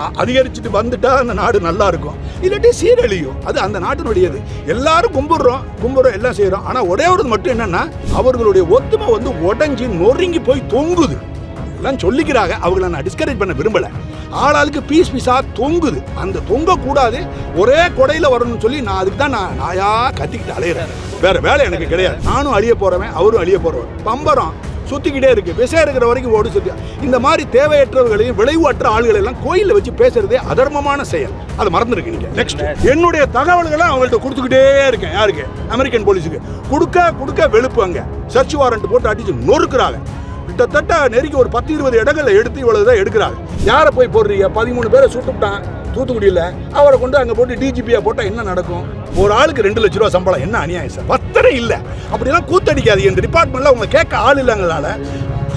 அதிகரிச்சுட்டு வந்துட்டா அந்த நாடு நல்லா இருக்கும். இல்லாட்டி சீரழியும். அது அந்த நாட்டினுடையது. எல்லாரும் கும்பிடுறோம். கும்பிடுறோம் எல்லாம் செய்கிறோம் ஆனால் ஒரே ஒரு மட்டும் என்னன்னா அவர்களுடைய ஒத்துமை வந்து உடஞ்சி நொறுங்கி போய் தொங்குது. எல்லாம் சொல்லிக்கிறாங்க. அவங்கள நான் டிஸ்கரேஜ் பண்ண விரும்பல. ஆளாளுக்கு பீஸ் பீஸா தொங்குது. அந்த தொங்க கூடாது ஒரே கொடையில வரணும்னு சொல்லி நான் அதுக்கு தான் நான் நாயா கத்திக்கிட்டு அலையிறேன். வேற வேலை எனக்கு கிடையாது. நானும் அழிய போறவன் அவரும் அழிய போறவன். பம்பரம். சுற்றிக்கிட்டே இருக்குது விசை இருக்கிற வரைக்கும் ஓடி சுற்றி இந்த மாதிரி தேவையற்றவர்களையும் விளைவற்ற ஆளுகளை எல்லாம் கோயிலில் வச்சு பேசுகிறதே அதர்மமான செயல். அது மறந்துருக்கு நீங்கள் நெக்ஸ்ட் என்னுடைய தகவல்களை அவங்கள்ட்ட கொடுத்துக்கிட்டே இருக்கேன். யாருக்கு? அமெரிக்கன் போலீஸுக்கு. கொடுக்க கொடுக்க வெளுப்பு அங்கே. சர்ச் வாரண்ட் போட்டு அடிச்சு நொறுக்குறாங்க. கிட்டத்தட்ட நெருக்கி ஒரு பத்து இருபது இடங்களில் எடுத்து இவ்வளோ தான் எடுக்கிறாங்க. யாரை போய் போடுறீங்க? பதிமூணு பேரை சுட்டுவிட்டான் தூத்துக்குடியில். அவரை கொண்டு அங்கே போட்டு டிஜிபியாக போட்டால் என்ன நடக்கும்? ஒரு ஆளுக்கு ரெண்டு லட்ச ரூபா சம்பளம் என்ன அநியாயம் சார்? பத்தரை இல்லை. அப்படிலாம் கூத்தடிக்காது இந்த டிபார்ட்மெண்ட்ல அவங்க கேட்க ஆள் இல்லைங்கிறதால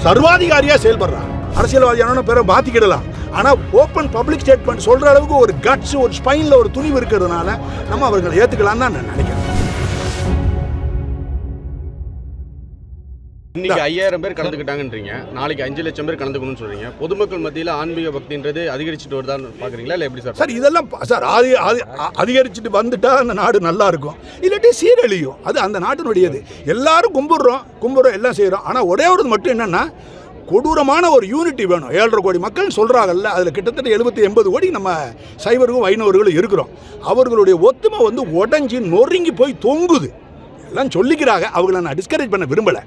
சர்வாதிகாரியாக செயல்படுறான் அரசியல்வாதியான பேரை மாற்றிக்கிடலாம் ஆனால் ஓப்பன் பப்ளிக் ஸ்டேட்மெண்ட் சொல்கிற அளவுக்கு ஒரு கட்ஸ் ஒரு ஸ்பைனில் ஒரு துணிவு இருக்கிறதுனால நம்ம அவர்களை ஏற்றுக்கலாம்னு தான் நான் நினைக்கிறேன். இன்னைக்கு ஐயாயிரம் பேர் கலந்துக்கிட்டாங்கன்றீங்க. நாளைக்கு அஞ்சு லட்சம் பேர் கலந்துக்கணும்னு சொல்றீங்க. பொதுமக்கள் மத்தியில் ஆன்மீக பக்தின்றது அதிகரிச்சுட்டு வருதான்னு பாக்குறீங்களா இல்லை எப்படி சார்? சார் இதெல்லாம் சார் அது அது அதிகரிச்சுட்டு வந்துட்டா அந்த நாடு நல்லா இருக்கும். இல்லாட்டி சீரழியும். அது அந்த நாட்டினுடையது. எல்லாரும் கும்பிடுறோம் கும்பிடுறோம் எல்லாம் செய்கிறோம் ஆனால் ஒரே ஒரு மட்டும் என்னன்னா கொடூரமான ஒரு யூனிட்டி வேணும். ஏழரை கோடி மக்கள் சொல்கிறாங்கல்ல அதில் கிட்டத்தட்ட எழுபத்தி எண்பது கோடி நம்ம சைவர்களும் வைணவர்களும் இருக்கிறோம். அவர்களுடைய ஒத்துமை வந்து உடஞ்சி நொறுங்கி போய் தொங்குது. எல்லாம் சொல்லிக்கிறாங்க. அவங்கள நான் டிஸ்கரேஜ் பண்ண விரும்பல.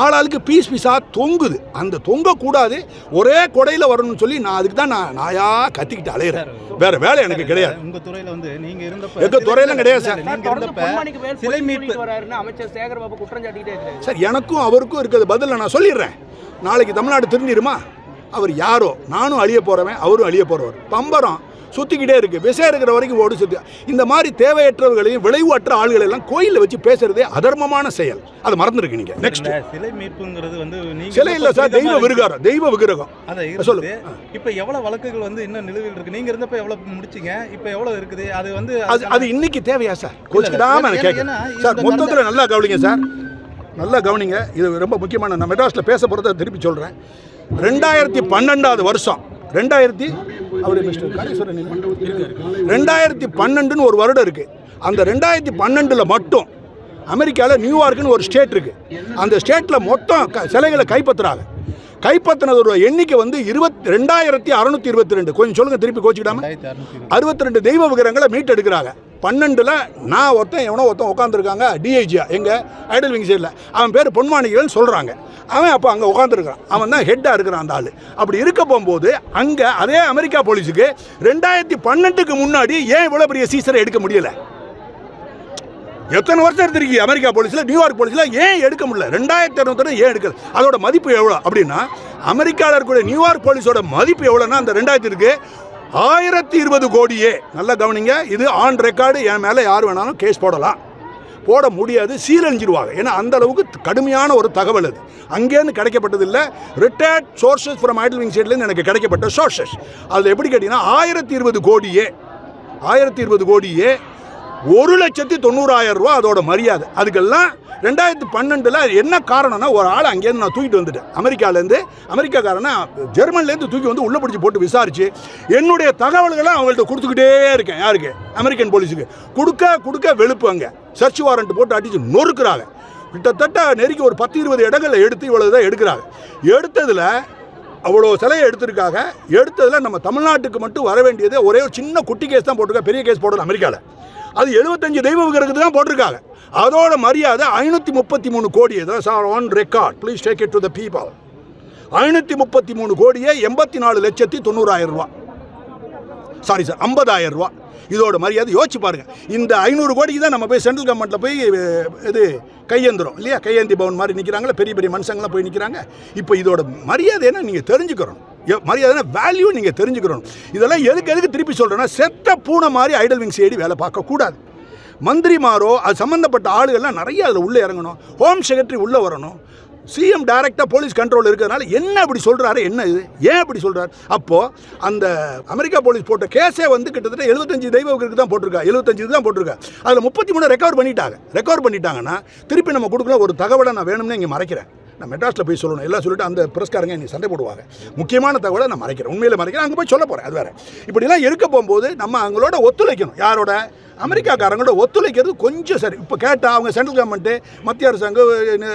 ஆளாளுக்கு பீஸ் பீஸா தொங்குது. அந்த தொங்க கூடாது ஒரே கொடையில வரணும்னு சொல்லி நான் அதுக்கு தான் நான் நாயா கத்திக்கிட்டு அலையிறேன். வேற வேலை எனக்கு கிடையாது. உங்க துறையில வந்து நீங்க இருந்தப்ப எங்க துறையெல்லாம் கிடையாது சார். நீங்க இருந்தப்ப சிலை மீட்பு வராருன்னு அமைச்சர் சேகர்பாபு குற்றம் சாட்டிக்கிட்டே இருக்காரு சார் எனக்கும் அவருக்கும் இருக்கிறது பதில் நான் சொல்லிடுறேன். நாளைக்கு தமிழ்நாடு திரும்பிடுமா அவர் யாரோ? நானும் அழிய போறவன் அவரும் அழிய போறவர். பம்பரம். சுத்திக்கிட்டே இருக்கு. விசை இருக்கிற வரைக்கும் ஓடி சுத்தி. இந்த மாதிரி தேவையற்றவர்களையும் விளைவற்ற ஆளுகளை எல்லாம் கோயிலில் வச்சு பேசுறதே அதர்மமான செயல். அது மறந்துருக்கு நீங்க. நெக்ஸ்ட் சிலை மீட்புங்கிறது வந்து சிலை இல்ல சார் தெய்வ விருகாரம் தெய்வ விக்கிரகம். அதான் சொல்லு. இருக்குது இப்ப எவ்வளவு வழக்குகள் வந்து இன்னும் நிலுவையில் இருக்கு? நீங்க இருந்தப்ப எவ்வளவு முடிச்சீங்க? இப்ப எவ்வளவு இருக்குது? அது வந்து அது அது இன்னைக்கு தேவையா சார்? கோச்சுக்கிடாம கேட்குறேன். சார் மொத்தத்தில் நல்லா கவனிங்க சார். நல்லா கவனிங்க. இது ரொம்ப முக்கியமான நான் மெட்ராஸில் பேச போகிறத திருப்பி சொல்கிறேன் ரெண்டாயிரத்தி பன்னெண்டாவது வருஷம். ரெண்டாயிரத்தி அவர் மிஸ்டர் காளீஸ்வரன். ரெண்டாயிரத்தி பன்னெண்டுன்னு ஒரு வருடம் இருக்குது அந்த ரெண்டாயிரத்தி பன்னெண்டில் மட்டும் அமெரிக்காவில் நியூயார்க்குன்னு ஒரு ஸ்டேட் இருக்குது அந்த ஸ்டேட்டில் மொத்தம் க சிலைகளை கைப்பற்றுறாங்க. கைப்பற்றினதோட எண்ணிக்கை வந்து இருபத் ரெண்டாயிரத்தி அறநூற்றி இருபத்தி ரெண்டு. கொஞ்சம் சொல்லுங்கள் திருப்பி கோச்சிக்கிடாம. ரெண்டாயிரத்தி அறுநூத்தி இருபது. அறுபத்தி ரெண்டு தெய்வ விக்கிரங்களை மீட் எடுக்கிறாங்க பன்னெண்டில் நான் ஒருத்தன் எவனோ ஒருத்தன் உட்காந்துருக்காங்க டிஐஜியா எங்கள் ஐடல் விங் சைடில் அவன் பேர் பொன்மாணிகள்னு சொல்கிறாங்க அவன் அப்போ அங்கே உட்காந்துருக்கான் அவன் தான் ஹெட்டாக இருக்கிறான் அந்த ஆள். அப்படி இருக்க போகும்போது அங்கே அதே அமெரிக்கா போலீஸுக்கு ரெண்டாயிரத்தி பன்னெண்டுக்கு முன்னாடி ஏன் இவ்வளோ பெரிய சீசரை எடுக்க முடியலை? எத்தனை வருஷம் எடுத்திருக்கீங்க அமெரிக்கா போலீஸில் நியூயார்க் போலீஸில்? ஏன் எடுக்க முடியல? ரெண்டாயிரத்தி இரநூத்தி ஏன் எடுக்கல? அதோட மதிப்பு எவ்வளோ அப்படின்னா அமெரிக்காவில் இருக்கக்கூடிய நியூயார்க் போலீஸோட மதிப்பு எவ்வளோன்னா அந்த ரெண்டாயிரத்தி ஆயிரத்தி இருபது கோடியே. நல்லா கவனிங்க இது ஆன் ரெக்கார்டு என் மேலே யார் வேணாலும் கேஸ் போடலாம். போட முடியாது சீரழிஞ்சிருவாங்க. ஏன்னா அந்த அளவுக்கு கடுமையான ஒரு தகவல் அது. அங்கேருந்து கிடைக்கப்பட்டது இல்லை. Retired sources from idol wing சைட்லேருந்து எனக்கு கிடைக்கப்பட்ட சோர்சஸ் அதில் எப்படி கேட்டிங்கன்னா ஆயிரத்தி இருபது கோடியே. ஆயிரத்தி இருபது கோடியே. ஒரு லட்சத்தி தொண்ணூறாயிரம் ரூபா அதோட மரியாதை. அதுக்கெல்லாம் ரெண்டாயிரத்தி பன்னெண்டில் என்ன காரணம்னா ஒரு ஆள் அங்கேருந்து நான் தூக்கிட்டு வந்துட்டேன். அமெரிக்காலேருந்து அமெரிக்காக்காரனை ஜெர்மன்லேருந்து தூக்கி வந்து உள்ளே பிடிச்சி போட்டு விசாரிச்சு என்னுடைய தகவல்களை அவங்கள்ட்ட கொடுத்துக்கிட்டே இருக்கேன். யாருக்கு? அமெரிக்கன் போலீஸுக்கு. கொடுக்க கொடுக்க வெளுப்பு அங்கே. சர்ச் வாரண்ட் போட்டு அடித்து நொறுக்குறாங்க. கிட்டத்தட்ட நெருக்கி ஒரு பத்து இருபது இடங்களில் எடுத்து இவ்வளோ தான் எடுக்கிறாங்க. எடுத்ததில் அவ்வளோ சிலையை எடுத்திருக்காங்க. எடுத்ததில் நம்ம தமிழ்நாட்டுக்கு மட்டும் வர வேண்டியது ஒரே ஒரு சின்ன குட்டி கேஸ் தான் போட்டிருக்கேன். பெரிய கேஸ் போடணும் அமெரிக்காவில் அது எழுபத்தஞ்சு தெய்வ விக்கிரகத்துக்கு தான் போட்டிருக்காங்க. அதோட மரியாதை ஐநூற்றி முப்பத்தி மூணு crore sir one record please take it to the people ஐநூற்றி முப்பத்தி மூணு கோடியே எண்பத்தி நாலு லட்சத்தி தொண்ணூறாயிரம் ரூபா சாரி சார் ஐம்பதாயிரம் ரூபா இதோட மரியாதை யோசிச்சு பாருங்க. இந்த ஐநூறு கோடிக்கு தான் நம்ம போய் சென்ட்ரல் கவர்மெண்ட்டில் போய் இது கையேந்துறோம் இல்லையா? கையேந்தி பவன் மாதிரி நிற்கிறாங்களா பெரிய பெரிய மனுஷங்களாம் போய் நிற்கிறாங்க இப்போ இதோட மரியாதை என்ன நீங்கள் தெரிஞ்சுக்கிறோம் மரியாதைனா வேல்யூ நீங்கள் தெரிஞ்சுக்கிறோம் இதெல்லாம் எதுக்கு எதுக்கு திருப்பி சொல்கிறேன்னா செத்த பூனை மாதிரி ஐடல் விங்ஸ் ஏடி வேலை பார்க்கக்கூடாது மந்திரிமாரோ அது சம்மந்தப்பட்ட ஆளுகள்லாம் நிறைய அதில் உள்ளே இறங்கணும். ஹோம் செக்ரட்டரி உள்ளே வரணும். சிஎம் டைரக்டாக போலீஸ் கண்ட்ரோல் இருக்கிறதுனால என்ன இப்படி சொல்கிறாரு என்ன இது? ஏன் அப்படி சொல்கிறார் அப்போது அந்த அமெரிக்கா போலீஸ் போட்ட கேஸே வந்து கிட்டத்தட்ட எழுபத்தஞ்சு தெய்வங்களுக்கு தான் போட்டிருக்கா எழுபத்தஞ்சு தான் போட்டிருக்கா. அதில் முப்பத்தி மூணு ரெக்கவர் பண்ணிட்டாங்க. ரெக்கவர் பண்ணிட்டாங்கன்னா திருப்பி நம்ம கொடுக்கல ஒரு தகவலை நான் வேணும்னு இங்கே மறைக்கிறேன். நான் மெட்ராஸில் போய் சொல்லணும். எல்லாம் சொல்லிட்டு அந்த பிரஸ்காரங்க நீ சண்டை போடுவாங்க. முக்கியமான தகவலை நான் மறைக்கிறேன். உண்மையில் மறைக்கிறேன். அங்கே போய் சொல்ல போகிறேன் அது வேறு. இப்படிலாம் இருக்க போகும்போது நம்ம அவங்களோட ஒத்துழைக்கணும். யாரோட? அமெரிக்காக்காரங்களோட ஒத்துழைக்கிறது கொஞ்சம் சரி. இப்போ கேட்டால் அவங்க சென்ட்ரல் கவர்மெண்ட்டு மத்திய அரசாங்கம்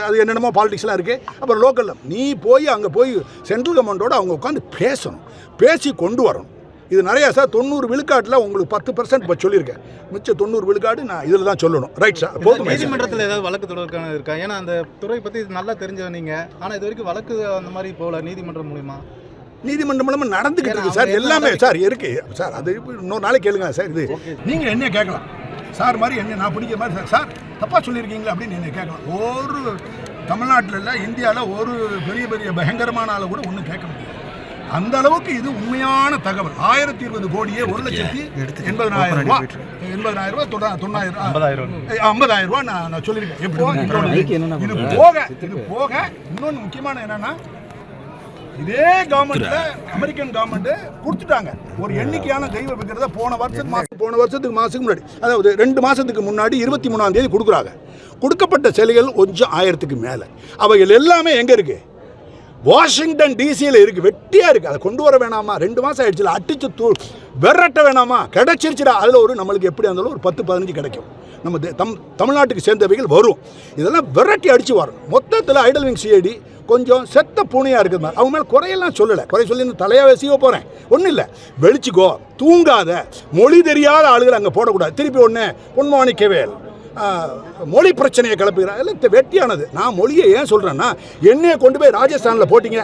அது என்னென்னமோ பாலிடிக்ஸ்லாம் இருக்குது அப்புறம் லோக்கலில் நீ போய் அங்கே போய் சென்ட்ரல் கவர்மெண்ட்டோட அவங்க உட்காந்து பேசணும். பேசி கொண்டு வரணும். இது நிறையா சார் தொண்ணூறு விழுக்காட்டில் உங்களுக்கு பத்து பர்சன்ட் இப்போ சொல்லியிருக்கேன். மிச்சம் தொண்ணூறு விழுக்காடு நான் இதில் தான் சொல்லணும். ரைட் சார் போதும் நீதிமன்றத்தில் ஏதாவது வழக்கு தொடர்க்கான இருக்கா? ஏன்னா அந்த துறை பத்தி நல்லா தெரிஞ்சவங்க நீங்க. ஆனா இது வரைக்கும் வழக்கு அந்த மாதிரி போகல நீதிமன்றம் மூலியமா. நீதிமன்றம் மூலமா நடந்துகிட்டு இருக்கு சார் எல்லாமே சார் இருக்கு. சார் அது இப்ப இன்னொரு நாளைக்கு கேளுங்க சார் இது. நீங்கள் என்ன கேட்கலாம்? சார் மாதிரி என்ன நான் பிடிக்கிற மாதிரி சார் சார் தப்பாக சொல்லியிருக்கீங்களா அப்படின்னு என்ன கேட்கலாம்? ஒரு தமிழ்நாட்டில் இல்லை இந்தியாவில் ஒரு பெரிய பெரிய பயங்கரமான ஆளை கூட ஒன்றும் கேட்க முடியாது. அந்த அளவுக்கு இது உண்மையான தகவல். ஆயிரத்தி இருபது கோடியே ஒரு லட்சத்தி எண்பதனாயிரம் ரூபாய் எண்பதனாயிரம் ரூபாய் தொண்ணா- தொண்ணாயிரம் ஐம்பதாயிரம் ரூபாய் நான் நான் சொல்லியிருக்கேன். இன்னொன்னு, இது போக இது போக இன்னொன்று முக்கியமான என்னன்னா இதே கவர்மெண்ட்ல அமெரிக்கன் கவர்மெண்ட் கொடுத்துட்டாங்க. ஒரு எண்ணிக்கையான தெய்வ விக்கிரத போன வருஷத்துக்கு மாசம் போன வருஷத்துக்கு மாசத்துக்கு முன்னாடி. அதாவது ரெண்டு மாசத்துக்கு முன்னாடி இருபத்தி மூணாம் தேதி கொடுக்குறாங்க. கொடுக்கப்பட்ட சிலைகள் கொஞ்சம் ஆயிரத்துக்கு மேலே. அவைகள் எல்லாமே எங்க இருக்கு? வாஷிங்டன் டிசியில் இருக்கு. வெட்டியா இருக்கு. அதை கொண்டு வர வேணாமா? ரெண்டு மாசம் ஆயிடுச்சுல. அடிச்சு தூ விரட்ட வேணாமா? கிடைச்சிருச்சுடா. அதில் ஒரு நம்மளுக்கு எப்படி இருந்தாலும் ஒரு பத்து பதினஞ்சு கிடைக்கும். நம்ம தம் தமிழ்நாட்டுக்கு சேர்ந்தவைகள் வரும். இதெல்லாம் விரட்டி அடிச்சு வரணும். மொத்தத்தில் ஐடல் விங் சிஐடி கொஞ்சம் செத்த பூனையாக இருக்குது மாதிரி. அவங்க மேலே குறையெல்லாம் சொல்லலை. குறை சொல்லி இந்த தலையாக சீவ போகிறேன் ஒன்றும் இல்லை. வெளிச்சிக்கோ. தூங்காத. மொழி தெரியாத ஆளுகள் அங்கே போடக்கூடாது. திருப்பி ஒன்று பொன்மாணிக்கவேல். மொழி பிரச்சனையை கிளப்புகிறார் எல்லாம் வெட்டியானது. நான் மொழியை ஏன் சொல்கிறேன்னா என்னையை கொண்டு போய் ராஜஸ்தானில் போட்டிங்க.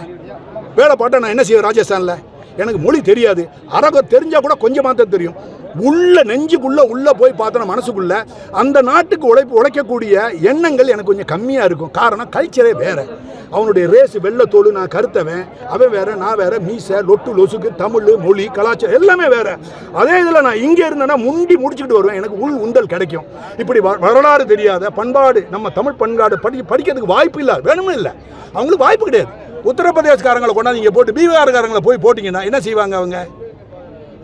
வேலை பார்த்தா நான் என்ன செய்வேன் ராஜஸ்தானில்? எனக்கு மொழி தெரியாது. அரகம் தெரிஞ்சால் கூட கொஞ்சமாக தான் தெரியும். உள்ள நெஞ்சுக்குள்ளே உள்ளே போய் பார்த்தோன்னா மனசுக்குள்ள அந்த நாட்டுக்கு உழைப்பு உழைக்கக்கூடிய எண்ணங்கள் எனக்கு கொஞ்சம் கம்மியாக இருக்கும். காரணம் கல்ச்சரே வேறு. அவனுடைய ரேஸ் வெள்ளத்தோடு நான் கருத்தவன் அவன் வேறு நான் வேறு மீசை லொட்டு லொசுக்கு தமிழ் மொழி கலாச்சாரம் எல்லாமே வேறு. அதே இதில் நான் இங்கே இருந்தேன்னா முண்டி முடிச்சுக்கிட்டு வருவேன். எனக்கு உள் உந்தல் கிடைக்கும். இப்படி வ- வரலாறு தெரியாத பண்பாடு நம்ம தமிழ் பண்பாடு படி படிக்கிறதுக்கு வாய்ப்பு இல்லை வேணுமே இல்லை. அவங்களுக்கு வாய்ப்பு கிடையாது. உத்தரப்பிரதேசக்காரங்களை கொண்டாந்து இங்கே போட்டு பீகார்காரங்களை போய் போட்டிங்கன்னா என்ன செய்வாங்க அவங்க?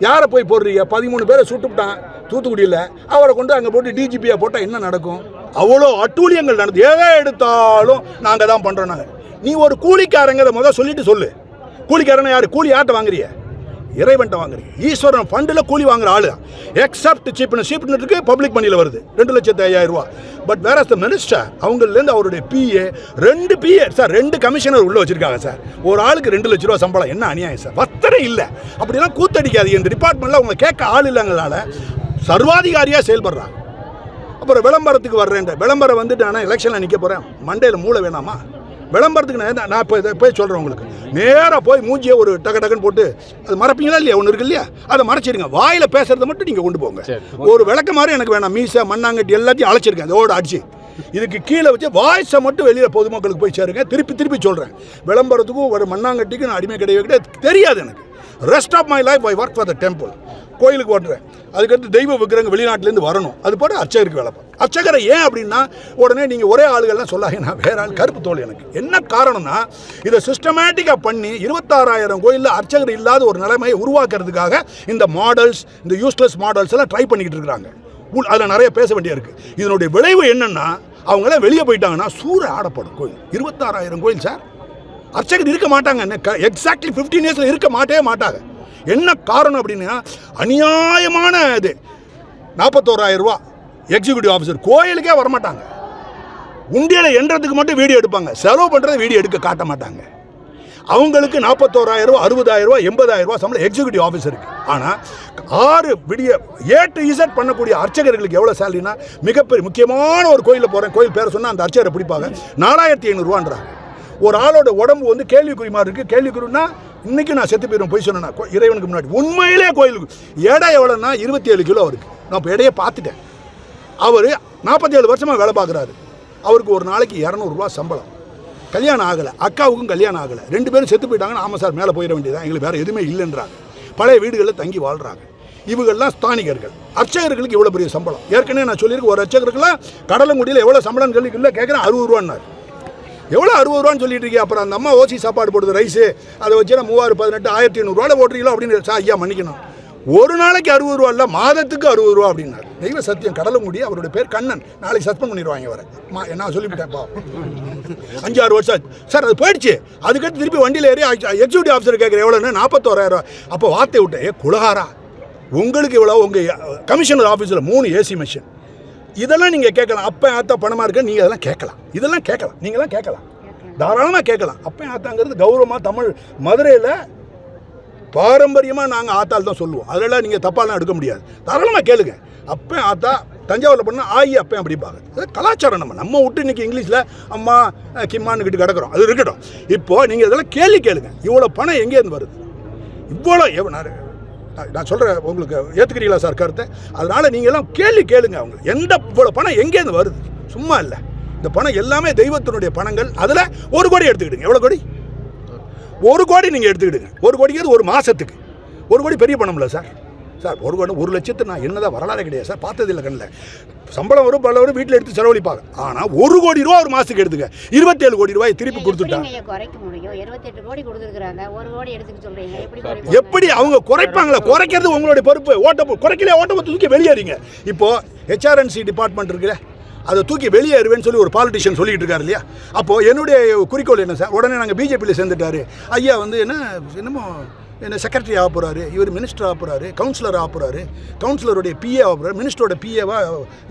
யாரை போய் போடுறீங்க? பதிமூணு பேரை சுட்டுவிட்டான் தூத்துக்குடியில். அவரை கொண்டு அங்கே போட்டு டிஜிபியாக போட்டால் என்ன நடக்கும்? அவ்வளோ அட்டூழியங்கள் நடந்து. எதை எடுத்தாலும் நாங்கள் தான் பண்ணுறோம் நாங்கள் நீ ஒரு கூலிக்காரங்கிறத முதல் சொல்லிட்டு சொல்லு. கூலிக்காரனை யார்? கூலி ஆட்டை வாங்குறிய இறைவன்ட்ட வாங்குறீங்க. ஈஸ்வரன் ஃபண்டில் கூலி வாங்குற ஆளு எக்ஸப்ட் சீப்னு சீப்னுக்கு பப்ளிக் மணியில் வருது. ரெண்டு லட்சத்து ஐயாயிரம் ரூபா. பட் வேற த மினிஸ்டர் அவங்கலேருந்து அவருடைய பிஏ ரெண்டு பிஏ சார் ரெண்டு கமிஷனர் உள்ளே வச்சிருக்காங்க சார் ஒரு ஆளுக்கு ரெண்டு லட்ச ரூபா சம்பளம் என்ன அநியாயம் சார் வத்தனை இல்லை. அப்படிலாம் கூத்தடிக்காது இந்த டிபார்ட்மெண்ட்டில் அவங்க கேட்க ஆள் இல்லைங்களால சர்வாதிகாரியாக செயல்படுறாங்க அப்புறம் விளம்பரத்துக்கு வர்றேன் விளம்பரம் வந்துட்டு நான் எலெக்ஷனில் நிற்க போகிறேன் மண்டையில் மூளை வேணாமா? விளம்பரத்துக்கு நான் நான் இப்போ இதை போய் சொல்கிறேன் உங்களுக்கு. நேராக போய் மூஞ்சியை ஒரு டக்கு டக்குன்னு போட்டு அது மறைப்பீங்களா இல்லையா? ஒன்று இருக்கு இல்லையா? அதை மறைச்சிடுங்க வாயில் பேசுறதை மட்டும் நீங்கள் கொண்டு போங்க. ஒரு விளக்க மாதிரி எனக்கு வேணாம். மீசை மண்ணாங்கட்டி எல்லாத்தையும் அழைச்சிருக்கேன் அதோட அடிச்சு. இதுக்கு கீழே வச்சு வாய்ஸை மட்டும் வெளியில் பொதுமக்களுக்கு போய் சேருங்க. திருப்பி திருப்பி சொல்கிறேன் விளம்பரத்துக்கும் ஒரு மண்ணாங்கட்டிக்கும் நான் அடிமை கிடையவே கிடையாது. தெரியாது எனக்கு. Rest of my life I work for the temple கோயிலுக்கு ஓட்டுறேன். அதுக்கடுத்து தெய்வ விக்கிரங்க வெளிநாட்டிலேருந்து வரணும். அது போட்டு அர்ச்சகருக்கு வேலை பார்ப்பேன் அர்ச்சகரை ஏன் அப்படின்னா உடனே நீங்கள் ஒரே ஆளுகள்லாம் சொல்லாங்க நான் வேற ஆள் கருப்பு தோல் எனக்கு. என்ன காரணம்னா இதை சிஸ்டமேட்டிக்காக பண்ணி இருபத்தாறாயிரம் கோயிலில் அர்ச்சகர் இல்லாத ஒரு நிலைமையை உருவாக்குறதுக்காக இந்த மாடல்ஸ் இந்த யூஸ்லெஸ் மாடல்ஸ் எல்லாம் ட்ரை பண்ணிக்கிட்டு இருக்கிறாங்க. உள் அதில் நிறைய பேச வேண்டியிருக்கு. இதனுடைய விளைவு என்னென்னா அவங்களாம் வெளியே போயிட்டாங்கன்னா சூற ஆடப்படும் கோயில். இருபத்தாறாயிரம் கோயில் சார் அர்ச்சகர் இருக்க மாட்டாங்க. எக்ஸாக்ட்லி ஃபிஃப்டீன் இயர்ஸில் இருக்க மாட்டே மாட்டாங்க. என்ன காரணம் அப்படின்னா அநியாயமான இது. நாற்பத்தோராயிரம் ரூபா எக்ஸிக்யூட்டிவ் ஆஃபீஸர் கோயிலுக்கே வரமாட்டாங்க. உண்டியில் எண்றதுக்கு மட்டும் வீடியோ எடுப்பாங்க. செலவு பண்ணுறது வீடியோ எடுக்க காட்ட மாட்டாங்க. அவங்களுக்கு நாற்பத்தோராயிரம் ரூபா அறுபதாயிரம் ரூபா எண்பதாயிரம் ரூபா சம்பளம் எக்ஸிக்யூட்டிவ் ஆஃபீஸருக்கு ஆனால் ஆறு விடிய ஏ டு இசட் பண்ணக்கூடிய அர்ச்சகர்களுக்கு எவ்வளோ சேலரினா மிகப்பெரிய முக்கியமான ஒரு கோயிலில் போகிறேன் கோயில் பேரை சொன்னால் அந்த அர்ச்சகரை பிடிப்பாங்க. நாலாயிரத்தி ஐநூறுரூவான்றாங்க ஒரு ஆளோட உடம்பு வந்து கேள்விக்குறி மாதிரி இருக்குது கேள்விக்குறினா இன்றைக்கி நான் செத்து போயிடும் போய் சொன்னேன்னா இறைவனுக்கு முன்னாடி. உண்மையிலே கோயிலுக்கு. எடை எவ்வளோன்னா இருபத்தி ஏழு கிலோ அவருக்கு நான் இப்போ இடையே பார்த்துட்டேன். அவர் நாற்பத்தி ஏழு வருஷமாக வேலை பார்க்குறாரு. அவருக்கு ஒரு நாளைக்கு இரநூறுவா சம்பளம். கல்யாணம் ஆகலை. அக்காவுக்கும் கல்யாணம் ஆகலை. ரெண்டு பேரும் செத்து போயிட்டாங்கன்னா ஆமாம் சார் மேலே போயிட வேண்டியதான் எங்களுக்கு வேறு எதுவுமே இல்லைன்றாங்க. பழைய வீடுகளில் தங்கி வாழ்கிறாங்க இவங்கள்லாம் ஸ்தானிகர்கள். அர்ச்சகர்களுக்கு இவ்வளோ பெரிய சம்பளம். ஏற்கனவே நான் சொல்லியிருக்கேன் ஒரு அர்ச்சகருக்குலாம் கடலங்குடியில் எவ்வளோ சம்பளம் கேள்வி இல்லை கேட்குறேன் அறுபது ரூபான்னாரு. எவ்வளோ அறுபது ரூபான்னு சொல்லிட்டு இருக்கீங்க? அப்புறம் அந்த அம்மா ஓசி சாப்பாடு போடுது ரைஸு அதை வச்சு நான் மூவாயிரம் பதினெட்டு ஆயிரத்தி ஐநூறுரூவாவில் போட்டுறீங்களோ அப்படின்னு சார் ஐயா மன்னிக்கணும். ஒரு நாளைக்கு அறுபது ரூபா இல்லை மாதத்துக்கு அறுபது ரூபா அப்படின்னாரு. தெய்வ சத்தியம் கடலுங்குடி அவருடைய பேர் கண்ணன். நாளைக்கு சஸ்பெண்ட் பண்ணிடுவாங்க அவரை மா நான் சொல்லிவிட்டேன் அஞ்சு ஆறு வருஷம் ஆச்சு. சார் அது போயிடுச்சு. அதுக்கடுத்து திருப்பி வண்டியில் ஏறி எக்ஸிக்யூட்டிவ் ஆஃபீஸர் கேட்குற எவ்வளோன்னு நாற்பத்தோராயிரம் அப்போ வார்த்தை விட்டேன் ஏ குலகாரா உங்களுக்கு இவ்வளோ உங்கள் கமிஷனர் ஆஃபீஸில் மூணு ஏசி மிஷின் இதெல்லாம் நீங்கள் கேட்கலாம். அப்போ ஆத்தா பணமாக இருக்கு நீங்கள் அதெல்லாம் கேட்கலாம். இதெல்லாம் கேட்கலாம். நீங்களாம் கேட்கலாம். தாராளமாக கேட்கலாம். அப்போ ஆத்தாங்கிறது கௌரவமாக தமிழ் மதுரையில் பாரம்பரியமாக நாங்கள் ஆத்தால் தான் சொல்லுவோம். அதெல்லாம் நீங்கள் தப்பாலாம் எடுக்க முடியாது. தாராளமாக கேளுங்க. அப்போ ஆத்தா தஞ்சாவூரில் பண்ணால் ஆயி அப்பேன் அப்படிம்பாங்க. அது கலாச்சாரம் நம்ம. நம்ம விட்டு இன்னைக்கு இங்கிலீஷில் அம்மா அஹ், கிம்மான்னு கிட்ட கிடக்குறோம். அது இருக்கட்டும். இப்போது நீங்கள் இதெல்லாம் கேள்வி கேளுங்க. இவ்வளோ பணம் எங்கேருந்து வருது? இவ்வளோ எவ் நான் சொல்கிறேன் உங்களுக்கு ஏற்றுக்கிறீங்களா சார் கருத்தை? அதனால் நீங்கள் எல்லாம் கேள்வி கேளுங்க அவங்க. எந்த இவ்வளோ பணம் எங்கேருந்து வருது? சும்மா இல்லை. இந்த பணம் எல்லாமே தெய்வத்தினுடைய பணங்கள். அதில் ஒரு கோடி எடுத்துக்கிடுங்க. எவ்வளோ கோடி? ஒரு கோடி நீங்கள் எடுத்துக்கிடுங்க. ஒரு கோடிங்கிறது ஒரு மாதத்துக்கு ஒரு கோடி பெரிய பணம்ல சார். சார் ஒரு கோடி ஒரு லட்சத்து நான் என்னதான் வரலாறே கிடையாது சார் பார்த்ததில்லை கண்ணில். சம்பளம் வரும் பல வரும் வீட்டில் எடுத்து செலவழிப்பாங்க. ஆனால் ஒரு கோடி ரூபா ஒரு மாதத்துக்கு எடுத்துக்க. இருபத்தேழு கோடி ரூபாய் திருப்பி கொடுத்துட்டா. எப்படிங்க குறைக்க முடியும்? இருபத்தெட்டு கோடி கொடுத்துருக்காங்க ஒரு கோடி எடுத்துக்க சொல்றீங்க எப்படி அவங்க குறைப்பாங்களா? குறைக்கிறது உங்களுடைய பொறுப்பு. ஓட்ட போ- குறைக்கல ஓட்ட தூக்கி வெளியேறீங்க. இப்போ ஹெச்ஆர்என்சி டிபார்ட்மெண்ட் இருக்குல்ல அதை தூக்கி வெளியேறுவேன்னு சொல்லி ஒரு பாலிட்டிஷியன் சொல்லிட்டு இருக்காரு இல்லையா? அப்போது என்னுடைய குறிக்கோள் என்ன சார்? உடனே நாங்கள் பிஜேபியில் சேர்ந்துட்டாரு. ஐயா வந்து என்ன என்னமோ என்ன செக்ரட்டரி ஆக போகிறாரு இவர் மினிஸ்டர் ஆக போகிறாரு கவுன்சிலர் ஆக போகிறாரு கவுன்சிலருடைய பிஏ ஆக போகிறார் மினிஸ்டரோட பிஏவா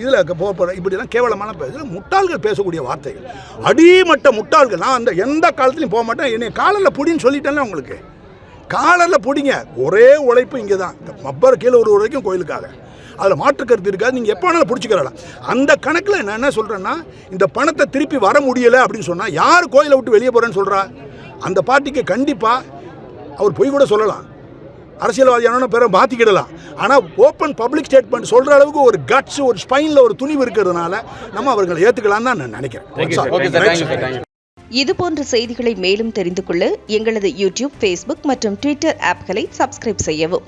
இதில் போக போகிறார் இப்படிலாம் கேவலமான இதில் முட்டாள்கள் பேசக்கூடிய வார்த்தைகள். அடிமட்ட முட்டாள்கள். நான் அந்த எந்த காலத்துலையும் போக மாட்டேன். என்னை காலில் புடின்னு சொல்லிட்டேன்ல உங்களுக்கு. காலரில் பிடிங்க. ஒரே உழைப்பு இங்கே தான் இந்த மப்பர் கீழே ஒரு வரைக்கும் கோயிலுக்காக. அதில் மாற்று கருத்து இருக்காது. நீங்கள் எப்போ வேணாலும் பிடிச்சிக்கிறலாம். அந்த கணக்கில் நான் என்ன சொல்கிறேன்னா இந்த பணத்தை திருப்பி வர முடியலை அப்படின்னு சொன்னால் யார் கோயிலை விட்டு வெளியே போகிறேன்னு சொல்கிறா அந்த பார்ட்டிக்கு கண்டிப்பாக அவர் பொய் கூட சொல்லலாம். அரசியல்வாதியான பேரை மாற்றிக்கிடலாம் ஆனால் ஓப்பன் பப்ளிக் ஸ்டேட்மெண்ட் சொல்கிற அளவுக்கு ஒரு கட்ஸ் ஒரு ஸ்பைனில் ஒரு துணிவு இருக்கிறதுனால நம்ம அவர்களை ஏற்றுக்கலாம்னு தான் நான் நினைக்கிறேன். Okay sir thank you sir thank you இது போன்ற செய்திகளை மேலும் தெரிந்து கொள்ள எங்களது யூடியூப் ஃபேஸ்புக் மற்றும் ட்விட்டர் ஆப்களை சப்ஸ்கிரைப் செய்யவும்.